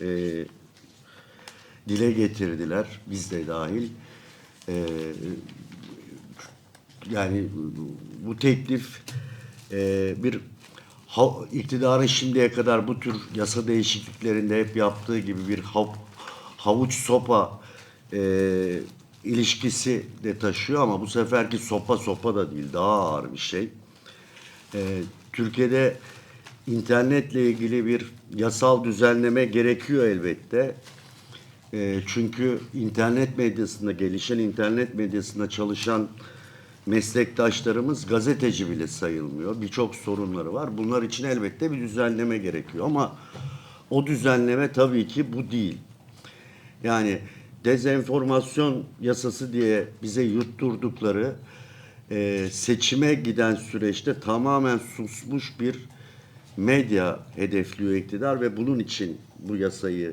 e, dile getirdiler. Biz de dahil. E, yani bu teklif e, bir iktidarın şimdiye kadar bu tür yasa değişikliklerinde hep yaptığı gibi bir hav, havuç sopa e, ilişkisi de taşıyor ama bu seferki sopa sopa da değil daha ağır bir şey. E, Türkiye'de internetle ilgili bir yasal düzenleme gerekiyor elbette. E, çünkü internet medyasında gelişen internet medyasında çalışan meslektaşlarımız gazeteci bile sayılmıyor. Birçok sorunları var. Bunlar için elbette bir düzenleme gerekiyor ama o düzenleme tabii ki bu değil. Yani dezenformasyon yasası diye bize yutturdukları e, seçime giden süreçte tamamen susmuş bir medya hedefliyor iktidar ve bunun için bu yasayı